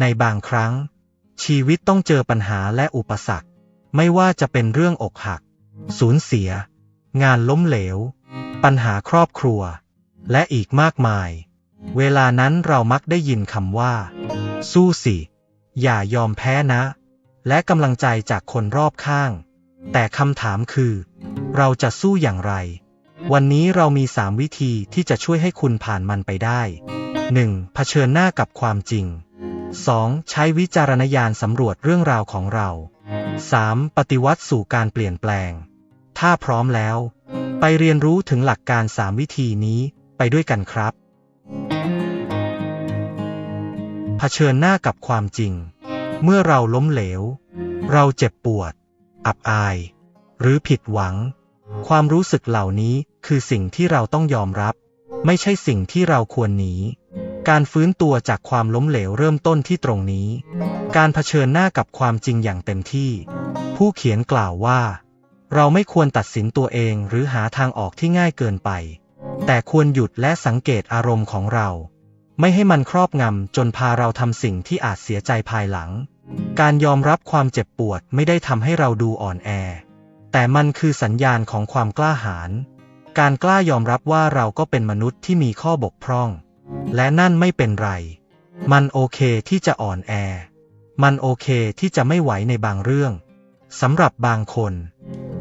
ในบางครั้ง ชีวิตต้องเจอปัญหาและอุปสรรค ไม่ว่าจะเป็นเรื่องอกหัก สูญเสีย งานล้มเหลว ปัญหาครอบครัว และอีกมากมาย เวลานั้นเรามักได้ยินคำว่า สู้สิ อย่ายอมแพ้นะ และกำลังใจจากคนรอบข้าง แต่คำถามคือ เราจะสู้อย่างไร วันนี้เรามี 3 วิธีที่จะช่วยให้คุณผ่านมันไปได้ 1. เผชิญหน้ากับความจริง 2. ใช้วิจารณญาณสำรวจเรื่องราวของเรา 3. ปฏิวัติสู่การเปลี่ยนแปลง ถ้าพร้อมแล้ว ไปเรียนรู้ถึงหลักการ 3 วิธีนี้ไปด้วยกันครับ เผชิญหน้ากับความจริง เมื่อเราล้มเหลว เราเจ็บปวด อับอาย หรือผิดหวัง ความรู้สึกเหล่านี้คือสิ่งที่เราต้องยอมรับ ไม่ใช่สิ่งที่เราควรหนี การฟื้นตัวจากความล้มเหลวเริ่มต้นที่ตรงนี้ การเผชิญหน้ากับความจริงอย่างเต็มที่ ผู้เขียนกล่าวว่า เราไม่ควรตัดสินตัวเองหรือหาทางออกที่ง่ายเกินไป แต่ควรหยุดและสังเกตอารมณ์ของเรา ไม่ให้มันครอบงำจนพาเราทำสิ่งที่อาจเสียใจภายหลัง การยอมรับความเจ็บปวดไม่ได้ทำให้เราดูอ่อนแอ แต่มันคือสัญญาณของความกล้าหาญ การกล้ายอมรับว่าเราก็เป็นมนุษย์ที่มีข้อบกพร่อง และนั่นไม่เป็นไร มันโอเคที่จะอ่อนแอ มันโอเคที่จะไม่ไหวในบางเรื่อง สำหรับบางคน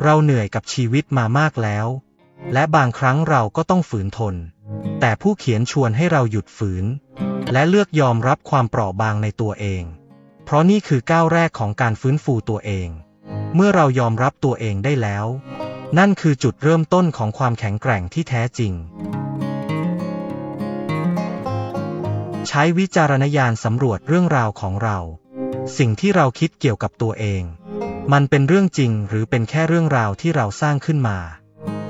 เราเหนื่อยกับชีวิตมามากแล้ว และบางครั้งเราก็ต้องฝืนทน แต่ผู้เขียนชวนให้เราหยุดฝืน และเลือกยอมรับความเปราะบางในตัวเอง เพราะนี่คือก้าวแรกของการฟื้นฟูตัวเอง เมื่อเรายอมรับตัวเองได้แล้ว นั่นคือจุดเริ่มต้นของความแข็งแกร่งที่แท้จริง ใช้วิจารณญาณสำรวจเรื่องราวของเรา สิ่งที่เราคิดเกี่ยวกับตัวเอง มันเป็นเรื่องจริงหรือเป็นแค่เรื่องราวที่เราสร้างขึ้นมา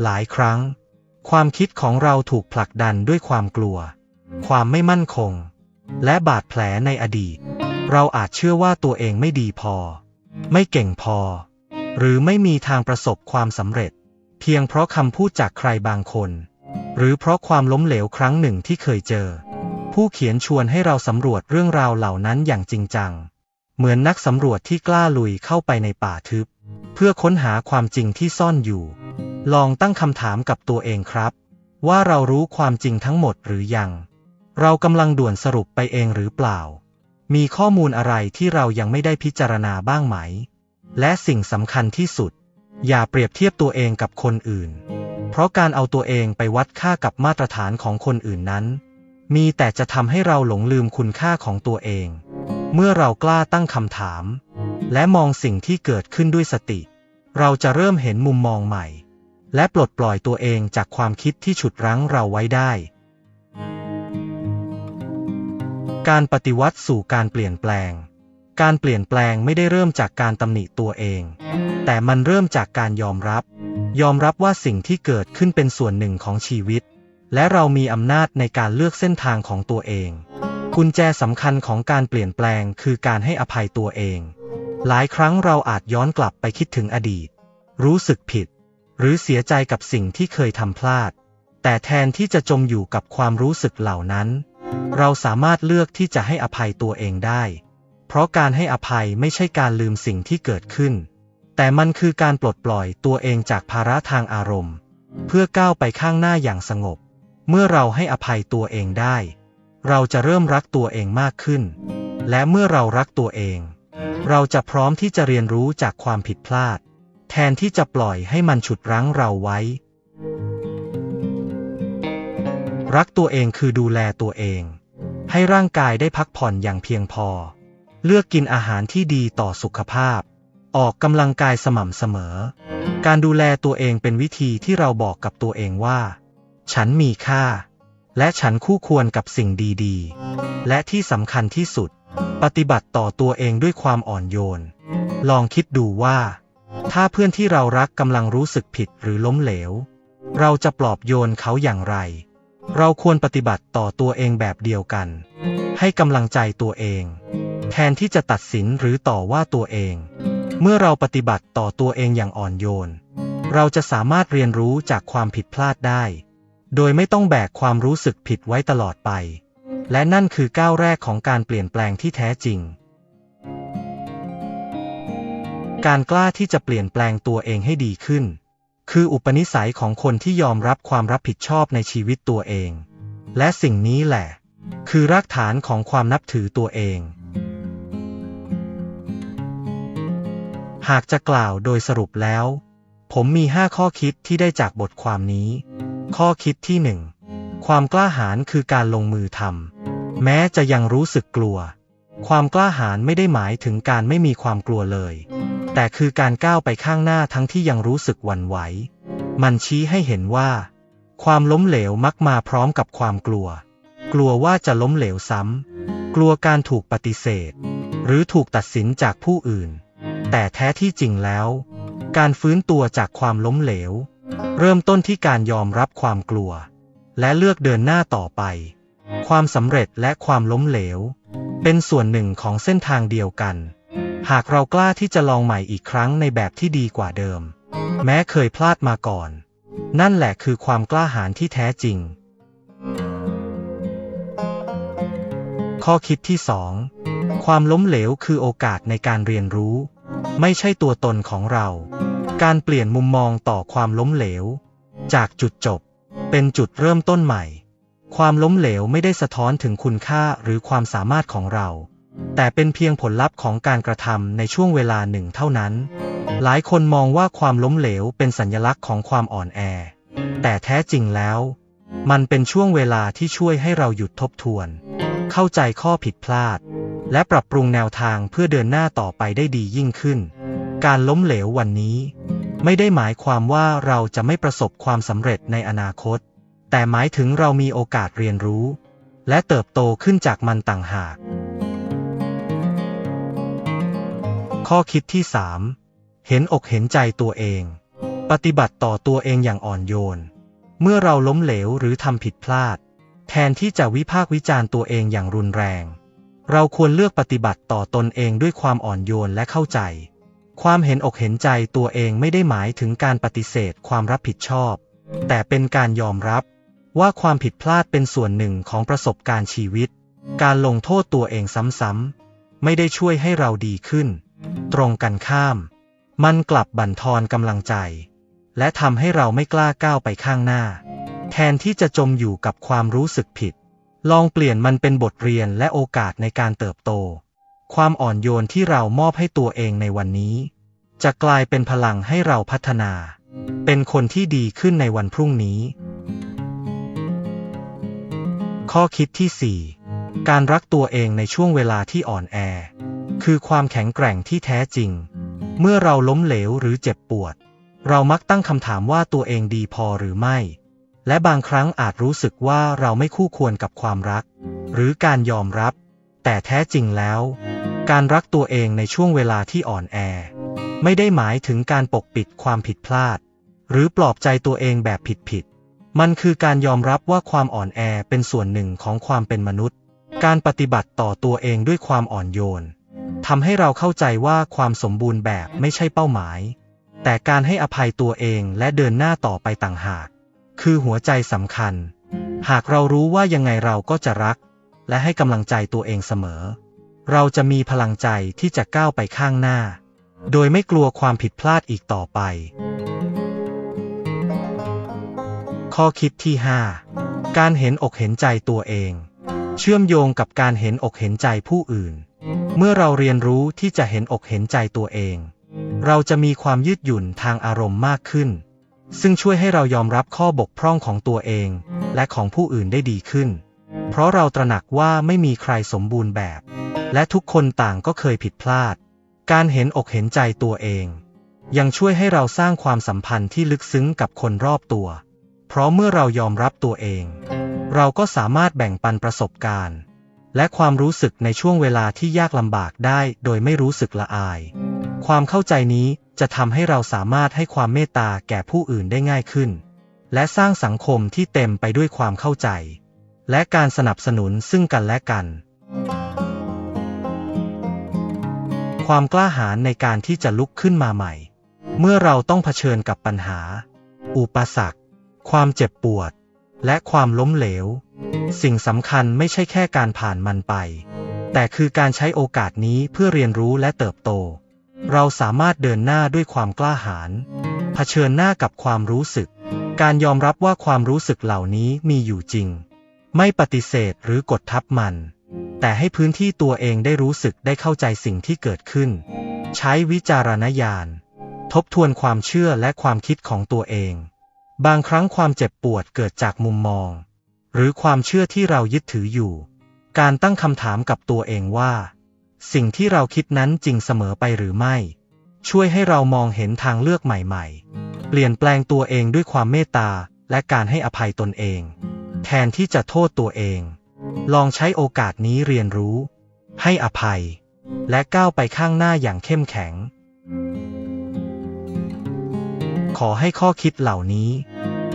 หลายครั้ง ความคิดของเราถูกผลักดันด้วยความกลัว ความไม่มั่นคง และบาดแผลในอดีต เราอาจเชื่อว่าตัวเองไม่ดีพอ ไม่เก่งพอ หรือไม่มีทางประสบความสำเร็จ เพียงเพราะคำพูดจากใครบางคน หรือเพราะความล้มเหลวครั้งหนึ่งที่เคยเจอ ผู้เขียนชวนให้เราสำรวจเรื่องราวเหล่านั้นอย่างจริงจัง เหมือนนักสำรวจที่กล้าลุยเข้าไปในป่าทึบ เพื่อค้นหาความจริงที่ซ่อนอยู่ ลองตั้งคำถามกับตัวเองครับ ว่าเรารู้ความจริงทั้งหมดหรือยัง เรากำลังด่วนสรุปไปเองหรือเปล่า มีข้อมูลอะไรที่เรายังไม่ได้พิจารณาบ้างไหม และสิ่งสำคัญที่สุด อย่าเปรียบเทียบตัวเองกับคนอื่น เพราะการเอาตัวเองไปวัดค่ากับมาตรฐานของคนอื่นนั้น มีแต่จะทำให้เราหลงลืมคุณค่าของตัวเอง เมื่อเรากล้าตั้งคำถาม และมองสิ่งที่เกิดขึ้นด้วยสติ เราจะเริ่มเห็นมุมมองใหม่ และปลดปล่อยตัวเองจากความคิดที่ฉุดรั้งเราไว้ได้ การปฏิวัติสู่การเปลี่ยนแปลง การเปลี่ยนแปลงไม่ได้เริ่มจากการตำหนิตัวเอง แต่มันเริ่มจากการยอมรับ ยอมรับว่าสิ่งที่เกิดขึ้นเป็นส่วนหนึ่งของชีวิต และเรามีอำนาจในการเลือกเส้นทางของตัวเอง กุญแจสำคัญของการเปลี่ยนแปลงคือการให้อภัยตัวเอง หลายครั้งเราอาจย้อนกลับไปคิดถึงอดีต รู้สึกผิด หรือเสียใจกับสิ่งที่เคยทำพลาด แต่แทนที่จะจมอยู่กับความรู้สึกเหล่านั้น เราสามารถเลือกที่จะให้อภัยตัวเองได้ เพราะการให้อภัยไม่ใช่การลืมสิ่งที่เกิดขึ้น แต่มันคือการปลดปล่อยตัวเองจากภาระทางอารมณ์ เพื่อก้าวไปข้างหน้าอย่างสงบ เมื่อเราให้อภัยตัวเองได้ เราจะเริ่มรักตัวเองมากขึ้น และเมื่อเรารักตัวเอง เราจะพร้อมที่จะเรียนรู้จากความผิดพลาด แทนที่จะปล่อยให้มันฉุดรั้งเราไว้ รักตัวเองคือดูแลตัวเอง ให้ร่างกายได้พักผ่อนอย่างเพียงพอ เลือกกินอาหารที่ดีต่อสุขภาพ ออกกำลังกายสม่ำเสมอ การดูแลตัวเองเป็นวิธีที่เราบอกกับตัวเองว่า ฉันมีค่า และฉันคู่ควรกับสิ่งดีๆ และที่สำคัญที่สุด ปฏิบัติต่อตัวเองด้วยความอ่อนโยน ลองคิดดูว่า ถ้าเพื่อนที่เรารักกำลังรู้สึกผิดหรือล้มเหลว เราจะปลอบโยนเขาอย่างไร เราควรปฏิบัติต่อตัวเองแบบเดียวกัน ให้กำลังใจตัวเอง แทนที่จะตัดสินหรือต่อว่าตัวเอง เมื่อเราปฏิบัติต่อตัวเองอย่างอ่อนโยน เราจะสามารถเรียนรู้จากความผิดพลาดได้ โดยไม่ต้องแบกความรู้สึกผิดไว้ตลอดไป และนั่นคือก้าวแรกของการเปลี่ยนแปลงที่แท้จริง การกล้าที่จะเปลี่ยนแปลงตัวเองให้ดีขึ้น คืออุปนิสัยของคนที่ยอมรับความรับผิดชอบในชีวิตตัวเอง และสิ่งนี้แหละ คือรากฐานของความนับถือตัวเอง หากจะกล่าวโดยสรุปแล้ว ผมมี 5 ข้อคิดที่ได้จากบทความนี้ ข้อคิดที่1ความกล้าหาญคือการลงมือทำแม้จะยังรู้สึกกลัว ความกล้าหาญไม่ได้หมายถึงการไม่มีความกลัวเลย แต่คือการก้าวไปข้างหน้าทั้งที่ยังรู้สึกหวั่นไหว มันชี้ให้เห็นว่า ความล้มเหลวมักมาพร้อมกับความกลัว กลัวว่าจะล้มเหลวซ้ำกลัวการถูกปฏิเสธ หรือถูกตัดสินจากผู้อื่น แต่แท้ที่จริงแล้ว การฟื้นตัวจากความล้มเหลว เริ่มต้นที่การยอมรับความกลัว และเลือกเดินหน้าต่อไป ความสำเร็จและความล้มเหลว เป็นส่วนหนึ่งของเส้นทางเดียวกัน หากเรากล้าที่จะลองใหม่อีกครั้งในแบบที่ดีกว่าเดิม แม้เคยพลาดมาก่อน นั่นแหละคือความกล้าหาญที่แท้จริง ข้อคิดที่สองความล้มเหลวคือโอกาสในการเรียนรู้ ไม่ใช่ตัวตนของเรา การเปลี่ยนมุมมองต่อความล้มเหลว จากจุดจบ เป็นจุดเริ่มต้นใหม่ ความล้มเหลวไม่ได้สะท้อนถึงคุณค่าหรือความสามารถของเรา แต่เป็นเพียงผลลัพธ์ของการกระทำในช่วงเวลาหนึ่งเท่านั้น หลายคนมองว่าความล้มเหลวเป็นสัญลักษณ์ของความอ่อนแอ แต่แท้จริงแล้ว มันเป็นช่วงเวลาที่ช่วยให้เราหยุดทบทวน เข้าใจข้อผิดพลาด และปรับปรุงแนวทางเพื่อเดินหน้าต่อไปได้ดียิ่งขึ้น การล้มเหลววันนี้ ไม่ได้หมายความว่าเราจะไม่ประสบความสำเร็จในอนาคต แต่หมายถึงเรามีโอกาสเรียนรู้ และเติบโตขึ้นจากมันต่างหาก ข้อคิดที่ 3 เห็นอกเห็นใจตัวเอง ปฏิบัติต่อตัวเองอย่างอ่อนโยน เมื่อเราล้มเหลวหรือทำผิดพลาด แทนที่จะวิพากษ์วิจารณ์ตัวเองอย่างรุนแรงเราควรเลือกปฏิบัติต่อตนเองด้วยความอ่อนโยนและเข้าใจ ความเห็นอกเห็นใจตัวเองไม่ได้หมายถึงการปฏิเสธความรับผิดชอบ แต่เป็นการยอมรับว่าความผิดพลาดเป็นส่วนหนึ่งของประสบการณ์ชีวิต การลงโทษตัวเองซ้ำๆ ไม่ได้ช่วยให้เราดีขึ้น ตรงกันข้าม มันกลับบั่นทอนกำลังใจ และทำให้เราไม่กล้าก้าวไปข้างหน้า แทนที่จะจมอยู่กับความรู้สึกผิด ลองเปลี่ยนมันเป็นบทเรียนและโอกาสในการเติบโต ความอ่อนโยนที่เรามอบให้ตัวเองในวันนี้ จะกลายเป็นพลังให้เราพัฒนา เป็นคนที่ดีขึ้นในวันพรุ่งนี้ ข้อคิดที่ 4 การรักตัวเองในช่วงเวลาที่อ่อนแอ คือความแข็งแกร่งที่แท้จริง เมื่อเราล้มเหลวหรือเจ็บปวด เรามักตั้งคำถามว่าตัวเองดีพอหรือไม่ และบางครั้งอาจรู้สึกว่าเราไม่คู่ควรกับความรัก หรือการยอมรับ แต่แท้จริงแล้ว การรักตัวเองในช่วงเวลาที่อ่อนแอ ไม่ได้หมายถึงการปกปิดความผิดพลาด หรือปลอบใจตัวเองแบบผิดๆมันคือการยอมรับว่าความอ่อนแอเป็นส่วนหนึ่งของความเป็นมนุษย์ การปฏิบัติต่อตัวเองด้วยความอ่อนโยนทำให้เราเข้าใจว่าความสมบูรณ์แบบไม่ใช่เป้าหมาย แต่การให้อภัยตัวเองและเดินหน้าต่อไปต่างหาก คือหัวใจสำคัญ หากเรารู้ว่ายังไงเราก็จะรัก และให้กำลังใจตัวเองเสมอ เราจะมีพลังใจที่จะก้าวไปข้างหน้า โดยไม่กลัวความผิดพลาดอีกต่อไป ข้อคิดที่ 5 การเห็นอกเห็นใจตัวเอง เชื่อมโยงกับการเห็นอกเห็นใจผู้อื่น เมื่อเราเรียนรู้ที่จะเห็นอกเห็นใจตัวเอง เราจะมีความยืดหยุ่นทางอารมณ์มากขึ้น ซึ่งช่วยให้เรายอมรับข้อบกพร่องของตัวเอง และของผู้อื่นได้ดีขึ้น เพราะเราตระหนักว่าไม่มีใครสมบูรณ์แบบ และทุกคนต่างก็เคยผิดพลาด การเห็นอกเห็นใจตัวเอง ยังช่วยให้เราสร้างความสัมพันธ์ที่ลึกซึ้งกับคนรอบตัว เพราะเมื่อเรายอมรับตัวเอง เราก็สามารถแบ่งปันประสบการณ์ และความรู้สึกในช่วงเวลาที่ยากลำบากได้โดยไม่รู้สึกละอาย ความเข้าใจนี้จะทำให้เราสามารถให้ความเมตตาแก่ผู้อื่นได้ง่ายขึ้น และสร้างสังคมที่เต็มไปด้วยความเข้าใจ และการสนับสนุนซึ่งกันและกัน ความกล้าหาญในการที่จะลุกขึ้นมาใหม่ เมื่อเราต้องเผชิญกับปัญหา อุปสรรค ความเจ็บปวด และความล้มเหลว สิ่งสำคัญไม่ใช่แค่การผ่านมันไป แต่คือการใช้โอกาสนี้เพื่อเรียนรู้และเติบโต เราสามารถเดินหน้าด้วยความกล้าหาญเผชิญหน้ากับความรู้สึก การยอมรับว่าความรู้สึกเหล่านี้มีอยู่จริง ไม่ปฏิเสธหรือกดทับมัน แต่ให้พื้นที่ตัวเองได้รู้สึกได้เข้าใจสิ่งที่เกิดขึ้น ใช้วิจารณญาณ ทบทวนความเชื่อและความคิดของตัวเอง บางครั้งความเจ็บปวดเกิดจากมุมมอง หรือความเชื่อที่เรายึดถืออยู่ การตั้งคำถามกับตัวเองว่า สิ่งที่เราคิดนั้นจริงเสมอไปหรือไม่ ช่วยให้เรามองเห็นทางเลือกใหม่ ๆ เปลี่ยนแปลงตัวเองด้วยความเมตตาและการให้อภัยตนเอง นที่จะโทษตัวเอง ลองใช้โอกาสนี้เรียนรู้ ให้อภัย และก้าวไปข้างหน้าอย่างเข้มแข็ง ขอให้ข้อคิดเหล่านี้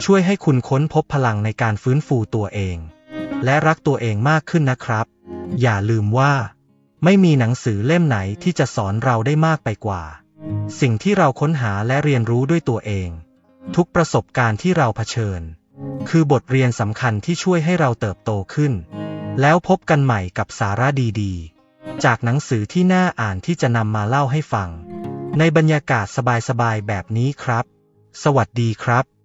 ช่วยให้คุณค้นพบพลังในการฟื้นฟูตัวเอง และรักตัวเองมากขึ้นนะครับ อย่าลืมว่า ไม่มีหนังสือเล่มไหนที่จะสอนเราได้มากไปกว่า สิ่งที่เราค้นหาและเรียนรู้ด้วยตัวเอง ทุกประสบการณ์ที่เราเผชิญ คือบทเรียนสำคัญที่ช่วยให้เราเติบโตขึ้น แล้วพบกันใหม่กับสาระดีๆ จากหนังสือที่น่าอ่านที่จะนำมาเล่าให้ฟัง ในบรรยากาศสบายๆแบบนี้ครับ สวัสดีครับ